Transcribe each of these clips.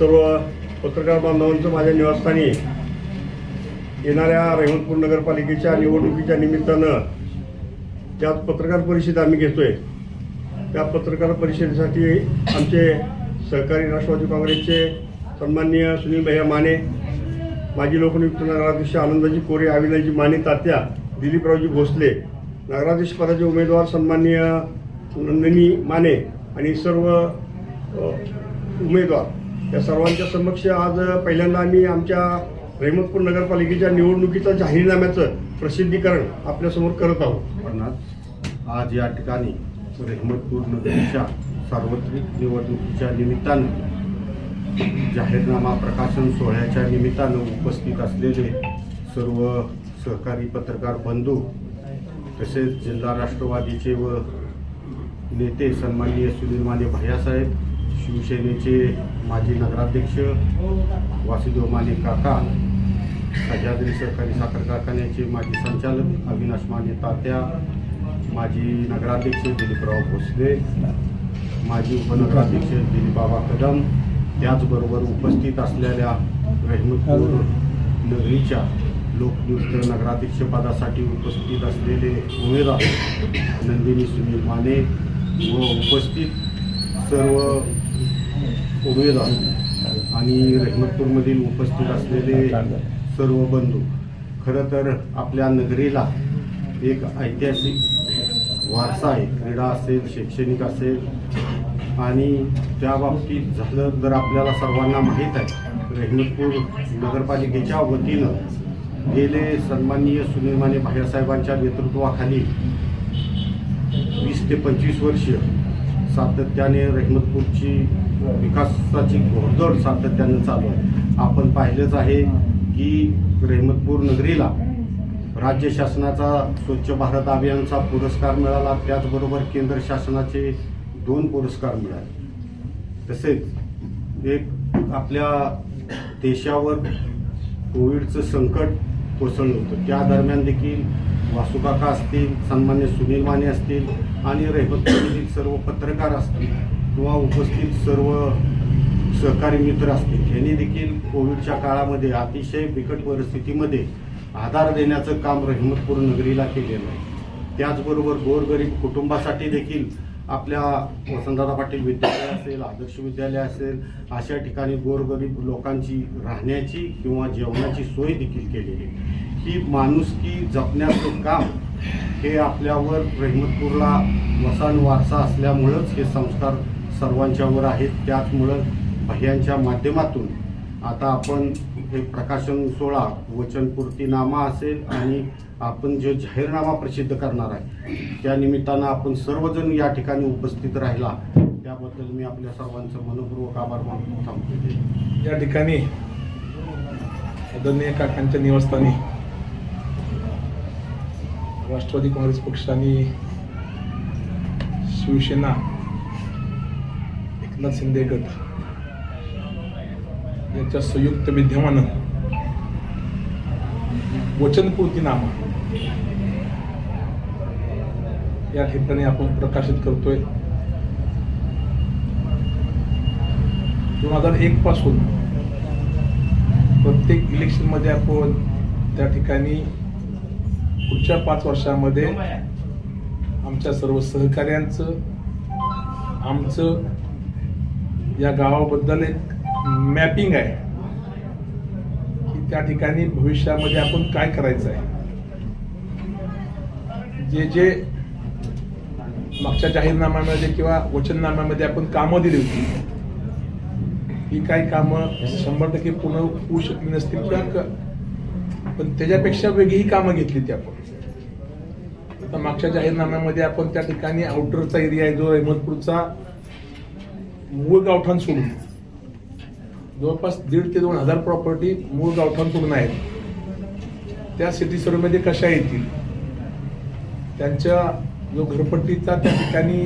सर्व पत्रकार बांधवांचं माझ्या निवासस्थानी येणाऱ्या रेहमतपूर नगरपालिकेच्या निवडणुकीच्या निमित्तानं त्यात पत्रकार परिषद आम्ही घेतोय त्या पत्रकार परिषदेसाठी आमचे सहकारी राष्ट्रवादी काँग्रेसचे सन्माननीय सुनील भैया माने माजी लोकनियुक्त नगराध्यक्ष आनंदाजी कोरे अविनाशजी माने तात्या दिलीपरावजी भोसले नगराध्यक्ष पदाचे उमेदवार सन्माननीय नंदिनी माने आणि सर्व उमेदवार या सर्वांच्या समक्ष आज पहिल्यांदा आम्ही आमच्या रहिमतपूर नगरपालिकेच्या निवडणुकीचं जाहीरनाम्याचं प्रसिद्धीकरण आपल्यासमोर करत आहोत. आज या ठिकाणी रेहमतपूर नगरीच्या सार्वत्रिक निवडणुकीच्या निमित्तानं जाहीरनामा प्रकाशन सोहळ्याच्या निमित्तानं उपस्थित असलेले सर्व सहकारी पत्रकार बंधू तसेच जिल्हा राष्ट्रवादीचे व नेते सन्माननीय सुनील माने भैयासाहेब शिवसेनेचे माजी नगराध्यक्ष वासुदेव माने काका सह्याद्री सहकारी साखर कारखान्याचे माजी संचालक अविनाश माने तात्या माजी नगराध्यक्ष दिलीपराव भोसले माजी उपनगराध्यक्ष दिलीपबाबा कदम त्याचबरोबर उपस्थित असलेल्या रहिमतपूर नगरीच्या लोकनियुक्त नगराध्यक्षपदासाठी उपस्थित असलेले उमेदवार नंदिनी सुनील माने व उपस्थित सर्व उमेदवार आणि रहिमतपूरमधील उपस्थित असलेले सर्व बंधू खरं तर आपल्या नगरीला एक ऐतिहासिक वारसा आहे क्रीडा असेल शैक्षणिक असेल. आणि त्या बाबतीत झालं तर आपल्याला सर्वांना माहीत आहे रहिमतपूर नगरपालिकेच्या वतीनं गेले सन्माननीय सुनील माने भायसाहेबांच्या नेतृत्वाखाली वीस ते पंचवीस वर्ष सातत्याने रहिमतपूरची विकासाची घोडदौड सातत्यानं चालू आहे. आपण पाहिलंच आहे की रेहमतपूर नगरीला राज्य शासनाचा स्वच्छ भारत अभियानचा पुरस्कार मिळाला. त्याचबरोबर केंद्र शासनाचे दोन पुरस्कार मिळाले. तसेच एक आपल्या देशावर कोविडचं संकट कोसळलं होतं. त्या दरम्यान देखील वासुकाका असतील सन्मान्य सुनील माने असतील आणि रहिमतपूरमधील सर्व पत्रकार असतील किंवा उपस्थित सर्व सहकारी मित्र असतील. यांनी देखील कोविडच्या काळामध्ये अतिशय बिकट परिस्थितीमध्ये आधार देण्याचं काम रहिमतपूर नगरीला केलेलं आहे. त्याचबरोबर गोरगरीब कुटुंबासाठी देखील आपल्या वसंतदादा पाटील विद्यालय असेल आदर्श विद्यालय असेल अशा ठिकाणी गोरगरीब लोकांची राहण्याची किंवा जेवणाची सोय देखील केलेली आहे. ही माणुसकी जपण्याचं काम हे आपल्यावर रहिमतपूरला वसान वारसा असल्यामुळंच हे संस्कार सर्वांच्यावर आहेत. त्याचमुळं भैयांच्या माध्यमातून आता आपण हे प्रकाशन सोहळा वचनपूर्तीनामा असेल आणि आपण जो जाहीरनामा प्रसिद्ध करणार आहे त्या निमित्तानं आपण सर्वजण या ठिकाणी उपस्थित राहिला. त्याबद्दल मी आपल्या सर्वांचं मनपूर्वक आभार मानून थांबतो. या ठिकाणी आदरणीय काकांच्या निवासस्थानी राष्ट्रवादी काँग्रेस पक्षाने शिवसेना एकनाथ शिंदे गट यांच्या संयुक्त विद्यमानं वचनपूर्तीनामा या ठिकाणी आपण प्रकाशित करतोय. दोन हजार एक पासून प्रत्येक इलेक्शनमध्ये आपण त्या ठिकाणी पुढच्या पाच वर्षामध्ये आमच्या सर्व सहकार्यांचं आमचं या गावाबद्दल एक मॅपिंग आहे की त्या ठिकाणी भविष्यामध्ये आपण काय करायचं आहे. जे जे मागच्या जाहीरनाम्यामध्ये किंवा वचननाम्यामध्ये आपण कामं दिली होती ही काही कामं शंभर टक्के पूर्ण होऊ शकली नसतील किंवा पण त्याच्यापेक्षा वेगळी कामं घेतली ती आपण. आता मागच्या जाहीरनाम्यामध्ये आपण त्या ठिकाणी आउटरचा एरिया आहे जो अहमदपूरचा मूळ गावठाण सोडून जवळपास दीड ते दोन हजार प्रॉपर्टी मूळ गावठाण सोडून आहेत. त्या सिटी सर्वेमध्ये कशा येतील? त्यांच्या जो घरपट्टीचा त्या ठिकाणी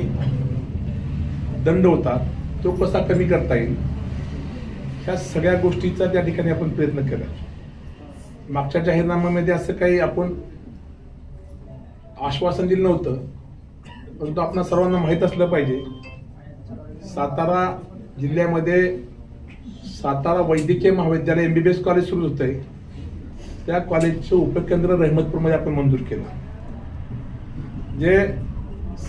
दंड होता तो कसा कमी करता येईल? ह्या सगळ्या गोष्टीचा त्या ठिकाणी आपण प्रयत्न केला. मागच्या जाहीरनाम्यामध्ये असं काही आपण आश्वासन दिलं नव्हतं. परंतु आपण सर्वांना माहीत असलं पाहिजे. सातारा जिल्ह्यामध्ये सातारा वैद्यकीय महाविद्यालय A B B S college सुरू होत आहे त्या कॉलेजचं उपकेंद्र रहमतपूरमध्ये आपण मंजूर केलं. जे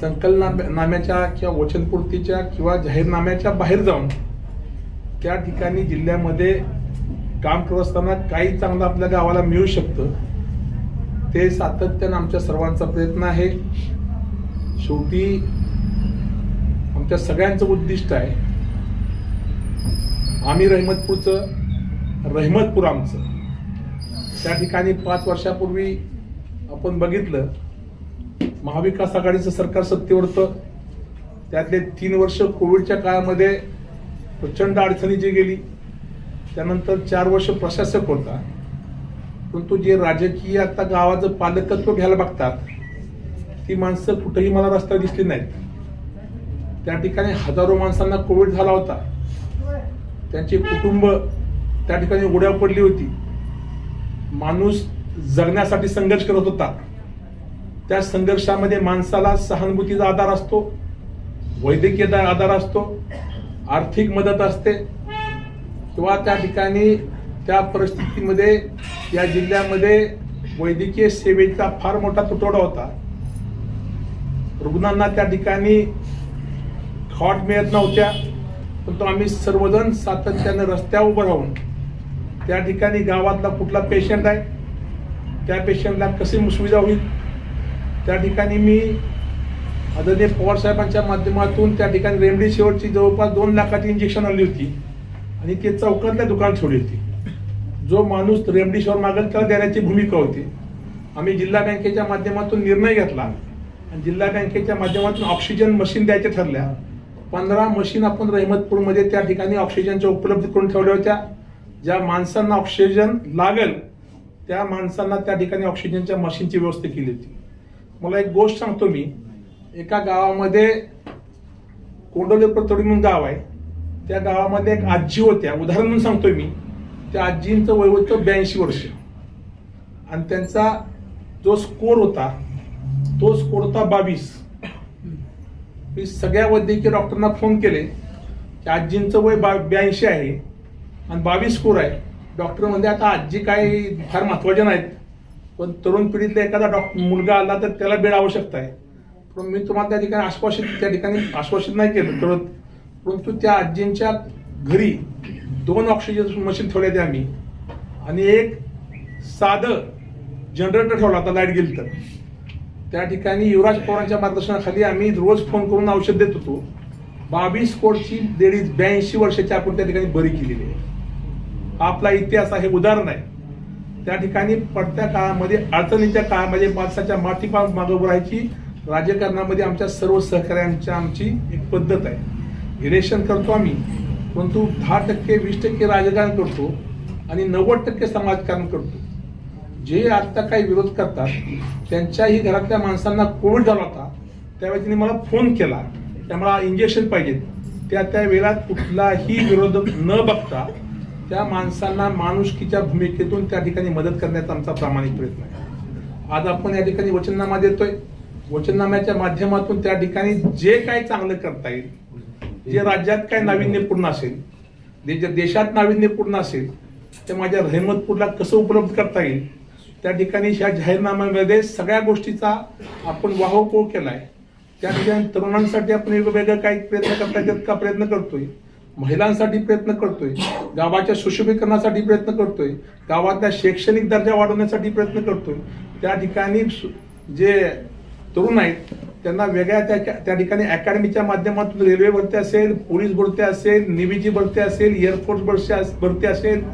संकलनाम्याच्या किंवा वचनपूर्तीच्या किंवा जाहीरनाम्याच्या बाहेर जाऊन त्या ठिकाणी जिल्ह्यामध्ये काम करत असताना काही चांगलं आपल्या गावाला मिळू शकतं. ते सातत्यानं आमच्या सर्वांचा प्रयत्न आहे. शेवटी आमच्या सगळ्यांचं उद्दिष्ट आहे. आम्ही रहमतपूरचं रहमतपूर आमचं. त्या ठिकाणी पाच वर्षापूर्वी आपण बघितलं महाविकास आघाडीचं सरकार सत्तेवर होतं. त्यातले तीन वर्ष कोविडच्या काळामध्ये प्रचंड अडचणी जी गेली त्यानंतर चार वर्ष प्रशासक होता. परंतु जे राजकीय आता गावाचं पालकत्व घ्यायला बघतात ती माणसं कुठेही मला रस्ता दिसली नाहीत. त्या ठिकाणी हजारो माणसांना कोविड झाला होता. त्यांचे कुटुंब त्या ठिकाणी उड्या पडली होती. माणूस जगण्यासाठी संघर्ष करत होता. त्या संघर्षामध्ये माणसाला सहानुभूतीचा आधार असतो वैद्यकीय आधार असतो आर्थिक मदत असते किंवा त्या ठिकाणी त्या परिस्थितीमध्ये या जिल्ह्यामध्ये वैद्यकीय सेवेचा फार मोठा तुटवडा होता. रुग्णांना त्या ठिकाणी हॉट मिळत नव्हत्या परंतु आम्ही सर्वजण सातत्यानं रस्त्यावर उभं राहून त्या ठिकाणी गावातला कुठला पेशंट आहे त्या पेशंटला कशी सुविधा होईल? त्या ठिकाणी मी आदरणीय पवार साहेबांच्या माध्यमातून त्या ठिकाणी रेमडेसिवीरची जवळपास दोन लाखाची इंजेक्शन आली होती आणि ते चौकातल्या दुकान ठेवली होती. जो माणूस रेमडेसिवीर मागेल त्याला देण्याची भूमिका होती. आम्ही जिल्हा बँकेच्या माध्यमातून निर्णय घेतला आणि जिल्हा बँकेच्या माध्यमातून ऑक्सिजन मशीन द्यायच्या ठरल्या. पंधरा मशीन आपण रहमतपूरमध्ये त्या ठिकाणी ऑक्सिजनच्या उपलब्ध करून ठेवल्या होत्या. ज्या माणसांना ऑक्सिजन लागेल त्या माणसांना त्या ठिकाणी ऑक्सिजनच्या मशीनची व्यवस्था केली होती. मला एक गोष्ट सांगतो मी. एका गावामध्ये कोंडोलेपर तोडी म्हणून गाव आहे. त्या गावामध्ये एक आजी होत्या. उदाहरण म्हणून सांगतोय मी. त्या आजींचं वय होतं ब्याऐंशी वर्ष. आणि त्यांचा जो स्कोर होता तो स्कोर होता बावीस. मी सगळ्या वैद्यकीय डॉक्टरना फोन केले की आजींचं वय बा ब्याऐंशी आहे आणि बावीस स्कोर आहे. डॉक्टर म्हणजे आता आजी काय फार महत्त्वाच्या नाहीत पण तरुण पिढीतला एखादा डॉक्टर मुलगा आला तर त्याला बेड आवश्यकता आहे. पण मी तुम्हाला त्या ठिकाणी आश्वासित त्या ठिकाणी आश्वासित नाही केलं करत परंतु त्या आजींच्या घरी दोन ऑक्सिजन मशीन ठेवल्या त्या आम्ही. आणि एक साधं जनरेटर ठेवला होता लाइट गेली तर. त्या ठिकाणी युवराज पवारांच्या मार्गदर्शनाखाली आम्ही रोज फोन करून औषध देत होतो. बावीस कोटची लेडीज ब्याऐंशी वर्षाची आपण त्या ठिकाणी बरी केलेली आहे. आपला इतिहास आहे उदाहरण आहे. त्या ठिकाणी पडत्या काळामध्ये अडचणीच्या काळामध्ये माणसाच्या मातीपा मागं राहायची राजकारणामध्ये आमच्या सर्व सहकार्यांच्या आमची एक पद्धत आहे. इलेक्शन करतो आम्ही परंतु दहा टक्के वीस टक्के राजकारण करतो आणि नव्वद टक्के समाजकारण करतो. जे आता काही विरोध करतात त्यांच्याही घरातल्या माणसांना कोविड झाला होता त्यावेळी त्यांनी मला फोन केला. त्यामुळे इंजेक्शन पाहिजेत. त्या त्या वेळात कुठलाही विरोध न बघता त्या माणसांना माणुसकीच्या भूमिकेतून त्या ठिकाणी मदत करण्याचा आमचा प्रामाणिक प्रयत्न आहे. आज आपण या ठिकाणी वचननामा देतोय. वचननाम्याच्या माध्यमातून त्या ठिकाणी जे काय चांगलं करता येईल जे राज्यात काय नाविन्यपूर्ण असेल जे जे देशात नाविन्यपूर्ण असेल ते माझ्या रहमतपूरला कसं उपलब्ध करता येईल त्या ठिकाणी ह्या जाहीरनाम्यामध्ये सगळ्या गोष्टीचा आपण वाहपोह केला आहे त्या ठिकाणी तरुणांसाठी आपण वेगवेगळं काही प्रयत्न करता येतात का प्रयत्न करतोय? महिलांसाठी प्रयत्न करतोय. गावाच्या सुशोभीकरणासाठी प्रयत्न करतोय. गावातल्या शैक्षणिक दर्जा वाढवण्यासाठी प्रयत्न करतोय. त्या ठिकाणी सु- जे तरुण आहेत त्यांना वेगळ्या त्या त्या ठिकाणी अकॅडमीच्या माध्यमातून रेल्वे भरती असेल पोलीस भरती असेल नेव्हीची भरती असेल एअरफोर्स भरती भरती असेल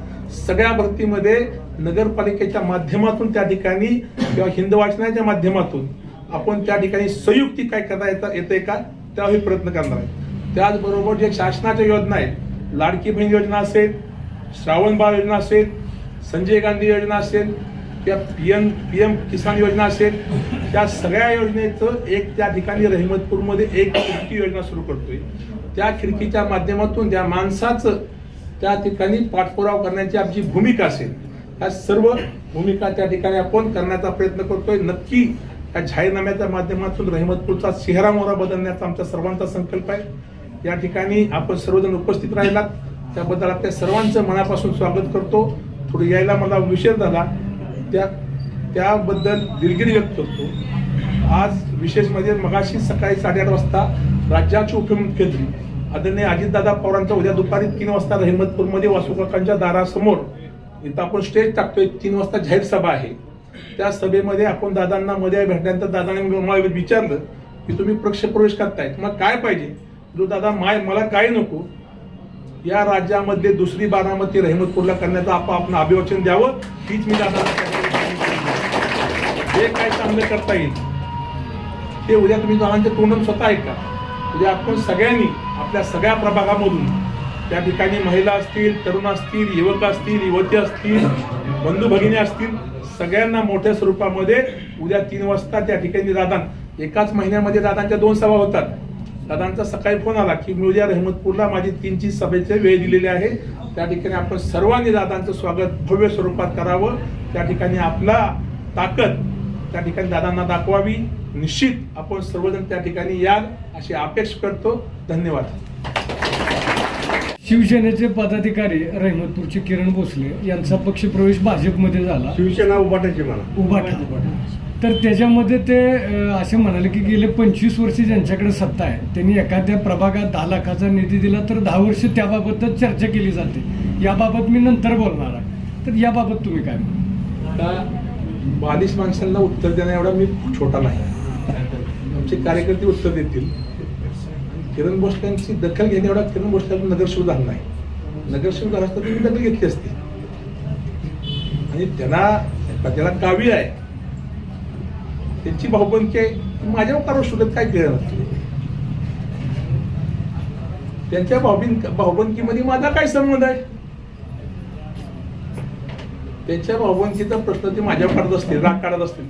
सगळ्या भरतीमध्ये नगरपालिकेच्या माध्यमातून त्या ठिकाणी किंवा हिंद वाचनाच्या माध्यमातून आपण त्या ठिकाणी संयुक्ती काय करता येतं येते का? त्यावेळी प्रयत्न करणार आहे त्याचबरोबर जे शासनाच्या योजना आहेत लाडकी बहीण योजना असेल श्रावण बाळ योजना असेल संजय गांधी योजना असेल किंवा P M P M Kisan योजना असेल त्या सगळ्या योजनेचं एक त्या ठिकाणी रहिमतपूरमध्ये एक खिडकी योजना सुरू करतोय. त्या खिडकीच्या माध्यमातून त्या माणसाचं त्या ठिकाणी पाठपुरावा करण्याची आमची भूमिका असेल या सर्व भूमिका त्या ठिकाणी आपण करण्याचा प्रयत्न करतोय. नक्की या जाहीरनाम्याच्या माध्यमातून रहिमतपूरचा चेहरा मोहरा बदलण्याचा आमचा सर्वांचा संकल्प आहे. या ठिकाणी आपण सर्वजण उपस्थित राहिलात. त्याबद्दल आपल्या सर्वांचं मनापासून स्वागत करतो. थोडं यायला मला उशीर झाला. त्या त्याबद्दल दिलगिरी व्यक्त करतो. आज विशेष म्हणजे मगाशी सकाळी साडेआठ वाजता राज्याचे उपमुख्यमंत्री आदरणीय अजितदादा पवारांचा उद्या दुपारी तीन वाजता रहिमतपूरमध्ये वासुकाकांच्या दारासमोर इथं आपण स्टेज टाकतोय तीन वाजता जाहीर सभा आहे. त्या सभेमध्ये आपण दादांना मध्ये भेटल्यानंतर दादांनी मला विचारलं की तुम्ही पक्ष प्रवेश करताय मग काय पाहिजे? जो दादा माय मला काय नको. या राज्यामध्ये दुसरी बारामती रहमतपूरला करण्याचं आपण आपण अभिवचन द्यावं हीच मी दादा जे काय चांगलं करता येईल ते उद्या तुम्ही दादांच्या तोंडून स्वतः ऐका. उद्या आपण सगळ्यांनी आपल्या सगळ्या प्रभागामधून त्या ठिकाणी महिला असतील तरुण असतील युवक असतील युवती असतील बंधू भगिनी असतील सगळ्यांना मोठ्या स्वरूपामध्ये उद्या तीन वाजता त्या ठिकाणी दादा एकाच महिन्यामध्ये दादांच्या दोन सभा होतात. दादांचा सकाळी फोन आला की मी उद्या रहमतपूरला माझी तीनची सभेचे वेळ दिलेली आहे. त्या ठिकाणी आपण सर्वांनी दादांचं स्वागत भव्य स्वरूपात करावं. त्या ठिकाणी आपला ताकद त्या ठिकाणी दादांना दाखवावी. निश्चित आपण सर्वजण त्या ठिकाणी याल अशी अपेक्षा करतो. धन्यवाद. शिवसेनेचे पदाधिकारी रहमतपूरचे किरण भोसले यांचा पक्षप्रवेश भाजपमध्ये झाला. शिवसेना उभाटायची मला उभाटा तर त्याच्यामध्ये ते अं, असे म्हणाले की गेले पंचवीस वर्ष ज्यांच्याकडे सत्ता आहे त्यांनी एखाद्या प्रभागात दहा लाखाचा निधी दिला तर दहा वर्ष त्याबाबतच चर्चा केली जाते. याबाबत मी नंतर बोलणार आहे. तर याबाबत तुम्ही काय म्हणता? आता बालिश माणसांना उत्तर देण्या एवढा मी छोटा नाही. आमचे कार्यकर्ते उत्तर देतील. किरण भोसल्यांची दखल घेणे एवढा किरण भोसल्यांना नगरसेवक झाला नाही. नगरसेवक झाला असता तर मी दखल घेतली असती. आणि त्यांना त्याला कावी आहे. त्यांची भाऊबंदकी आहे. माझ्या कारण शोधत काय केलं त्यांच्या भाऊबिन भाऊबंदकीमध्ये माझा काय संबंध आहे? त्यांच्या भाऊबंदकीचा प्रश्न ते माझ्यावर काढत असतील राग काढत असतील.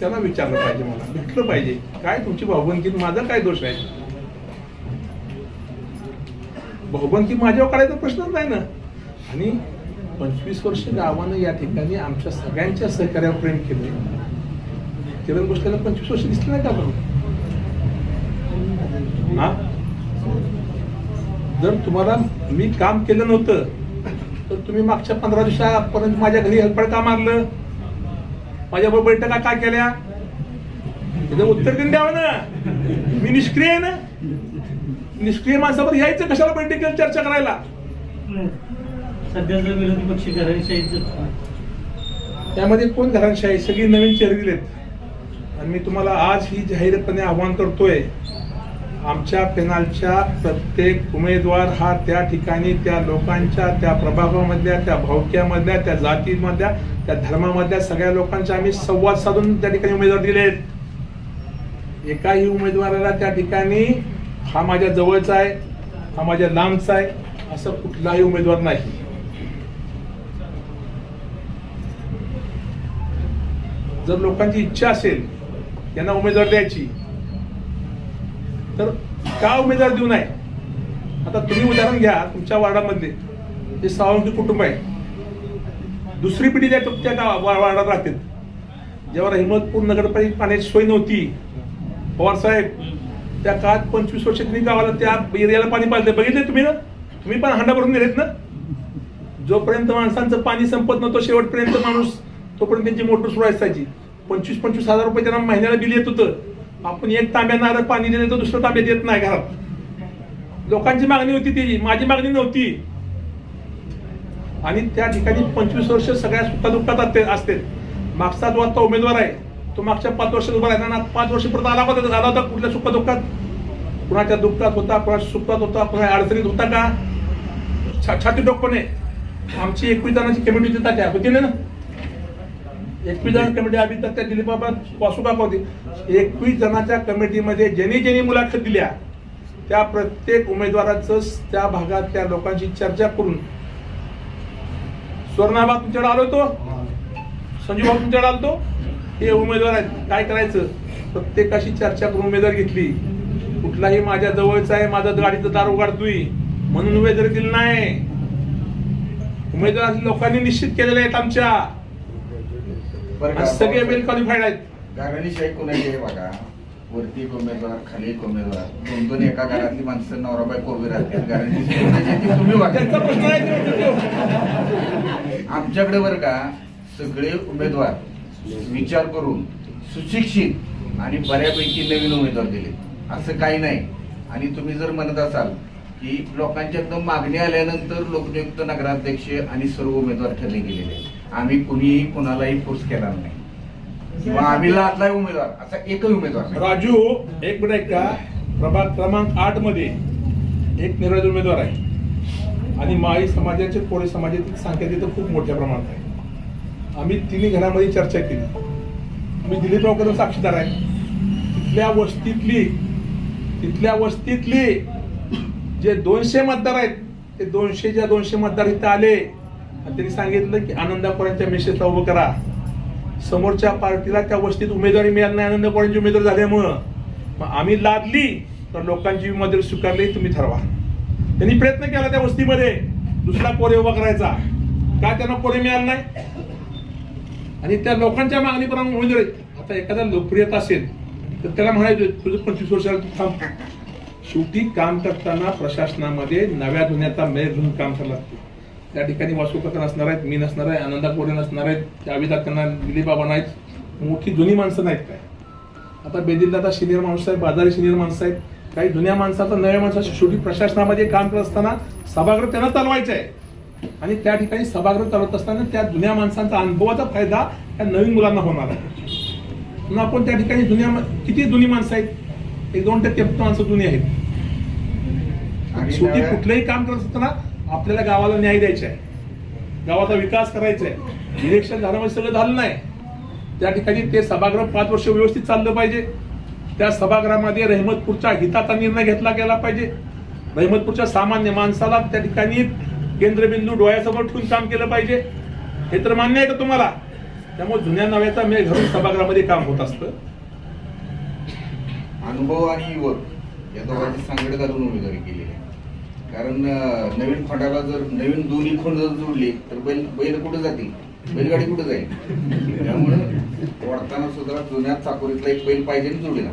त्यांना विचारलं पाहिजे मला. भेटलं पाहिजे. काय तुमची भाऊबंदकीत माझा काय दोष आहे? भाऊबंदकी माझ्यावर काढायचा प्रश्नच नाही ना. आणि पंचवीस वर्ष गावानं या ठिकाणी आमच्या सगळ्यांच्या सहकार्यावर प्रेम केलं किरण गोष्टीला पंचवीस वर्ष दिसली नाही का बरोबर हा? जर तुम्हाला मी काम केलं नव्हतं तर तुम्ही मागच्या पंधरा दिवसापर्यंत माझ्या घरी हेल्पड का मारलं? माझ्याबरोबर बैठका काय केल्या? त्याचं उत्तर देऊन द्यावं ना. मी निष्क्रिय आहे ना. निष्क्रिय माणसावर यायचं कशाला बैठकीला चर्चा करायला? सध्याचा विरोधी पक्ष त्यामध्ये कोण घरांशाही सगळी नवीन चेहरे दिलेत. आणि मी तुम्हाला आज ही जाहीरपणे आव्हान करतोय आमच्या पेनालच्या प्रत्येक उमेदवार हा त्या ठिकाणी त्या लोकांच्या त्या प्रभागामधल्या त्या भावक्यामधल्या त्या जातीमधल्या त्या धर्मामधल्या सगळ्या लोकांच्या आम्ही संवाद साधून त्या ठिकाणी उमेदवार दिलेत. एकाही उमेदवाराला त्या ठिकाणी हा माझ्या जवळचा आहे हा माझ्या लांबचा आहे असं कुठलाही उमेदवार नाही. जर लोकांची इच्छा असेल यांना उमेदवार द्यायची तर का उमेदवार देऊ नये? आता तुम्ही उदाहरण घ्या तुमच्या वार्डामध्ये जे सावंगी कुटुंब आहे. दुसरी पिढी त्या त्या वार्डात राहतील. जेव्हा हिमतपूर नगरपालिका पाण्याची सोय नव्हती. पवार साहेब त्या काळात पंचवीस वर्ष तुम्ही गावाला त्या एरियाला पाणी पाजले. बघितले तुम्ही ना? तुम्ही पण हांडा भरून दिलेत ना? जोपर्यंत माणसांचं पाणी संपत नव्हतं शेवटपर्यंत माणूस तोपर्यंत त्यांची मोटर सुरू असायची. पंचवीस पंचवीस हजार रुपये त्यांना महिन्याला बिल येत होतं. आपण एक तांब्या नारळ पाणी दिलं तर दुसरं तांब्यात देत नाही घरात. लोकांची मागणी होती ती. माझी मागणी नव्हती. आणि त्या ठिकाणी पंचवीस वर्ष सगळ्या सुखादुःखात असते असते. मागचा जो आता उमेदवार आहे तो मागच्या पाच वर्षात उभा राहिला ना पाच वर्ष परत आला होता झाला होता कुठल्या सुखदुःखात कुणाच्या दुःखात होता कुणाच्या सुखात होता कुणा अडचणीत होता का? छा- छाती डोकपणे आमची एकवीस जणांची कमिटी होती त्या होती ना? एकवीस जण कमिटी आम्ही तर त्या दिलीपाबा वासू काका एकवीस जणांच्या कमिटीमध्ये ज्यांनी ज्यांनी मुलाखत दिल्या त्या प्रत्येक उमेदवाराचं त्या भागात त्या लोकांची चर्चा करून. स्वर्णाबा तुमच्याकडे आलो होतो? संजू तुमच्याकडे आलो होतो? हे उमेदवार आहेत. काय करायचं? प्रत्येकाशी चर्चा करून उमेदवार घेतली. कुठलाही माझ्या जवळचा आहे माझं गाडीचं दार उघडतोय. म्हणून उमेदवारी दिली नाही. उमेदवार लोकांनी निश्चित केलेले आहेत आमच्या. सगळे वेल क्वालिफाईड आहेत. घराणीशाही कोणाची आहे बघा. वरती एक उमेदवार खाली एक उमेदवार. दोन दोन एका घरातली माणसं नवरा बायको उभी राहतात कारण ती तुम्ही आमच्याकडे बरं का सगळे उमेदवार विचार करून सुशिक्षित आणि बऱ्यापैकी नवीन उमेदवार दिले. असं काही नाही. आणि तुम्ही जर म्हणत असाल की लोकांच्या एकदम मागणी आल्यानंतर लोकनियुक्त नगराध्यक्ष आणि सर्व उमेदवार ठरले गेलेले आहेत. आम्ही कुणीही कुणालाही फोर्स केला नाही. किंवा आम्ही लादलाय उमेदवार. असा एकही उमेदवार नाही. राजू एक मिनिट ऐका. प्रभाग क्रमांक आठमध्ये एक निराज उमेदवार आहे. आणि माळी समाजाचे कोळी समाजातील संख्या तिथं खूप मोठ्या प्रमाणात आहे. आम्ही तिन्ही घरामध्ये चर्चा केली. मी दिलीप रावकर साक्षीदार आहे. तिथल्या वस्तीतली तिथल्या वस्तीतली जे दोनशे मतदार आहेत ते दोनशेच्या दोनशे मतदार इथं आले आणि त्यांनी सांगितलं की आनंदापुरांच्या मेसेजला उभं करा. समोरच्या पार्टीला त्या वस्तीत उमेदवारी मिळाली नाही आनंद उमेदवार झाल्यामुळं. मग आम्ही लादली तर लोकांची मदत स्वीकारली तुम्ही ठरवा. त्यांनी प्रयत्न केला त्या वस्तीमध्ये. दुसरा कोरे उभा करायचा. का त्यांना कोरे मिळाला नाही? आणि त्या लोकांच्या मागणीप्रमाणे उमेदवारी आता एखादा लोकप्रियता असेल तर त्याला म्हणायचं तुझं पंचवीस वर्षाला थांब. शेवटी काम करताना प्रशासनामध्ये नव्या जुन्याचा मेळ घेऊन काम करावं लागतं. त्या ठिकाणी वासू असणार नसणार आहेत मी नसणार आहे आनंदा कोरे नसणार आहेत त्या त्यांना दिलीप बाबा नाहीत मोठी जुनी माणसं नाहीत काय? आता बेदिल आता सिनियर माणसं आहेत बाजारी सिनियर माणसं आहेत काही जुन्या माणसाचा नव्या माणसाच्या शेवटी प्रशासनामध्ये काम करत असताना सभागृह त्यांना चालवायचं आहे. आणि त्या ठिकाणी सभागृह चालवत असताना त्या जुन्या माणसांचा अनुभवाचा फायदा त्या नवीन मुलांना होणार आहे. म्हणून आपण त्या ठिकाणी जुन्या किती जुनी माणसं आहेत? एक दोन टक्के माणसं जुनी आहेत. आणि शेवटी कुठलंही काम करत असताना आपल्याला गावाला न्याय द्यायचा आहे. गावाचा विकास करायचा आहे. इलेक्शन झालं म्हणजे सगळं झालं नाही. त्या ठिकाणी ते सभागृह पाच वर्ष व्यवस्थित चाललं पाहिजे. त्या सभागृहामध्ये रहमतपूरच्या हिताचा निर्णय घेतला गेला पाहिजे. रहमतपूरच्या सामान्य माणसाला त्या ठिकाणी केंद्रबिंदू डोळ्यासमोर ठेवून काम केलं पाहिजे. हे तर मान्य आहे का तुम्हाला? त्यामुळे जुन्या नव्याचा मेळ घालून सभागृहामध्ये काम होत असतं. अनुभव आणि युवक या दोघांची सांगड घालून उमेदवारी केली आहे. कारण नवीन खोंडाला जर नवीन दोन्ही खोंड जर जोडली तर बैल बैल कुठे जातील? बैलगाडी कुठे जाईल? त्यामुळे वाढताना सुद्धा जुन्या चाकोरीतला एक बैल पाहिजे आणि जोडीला.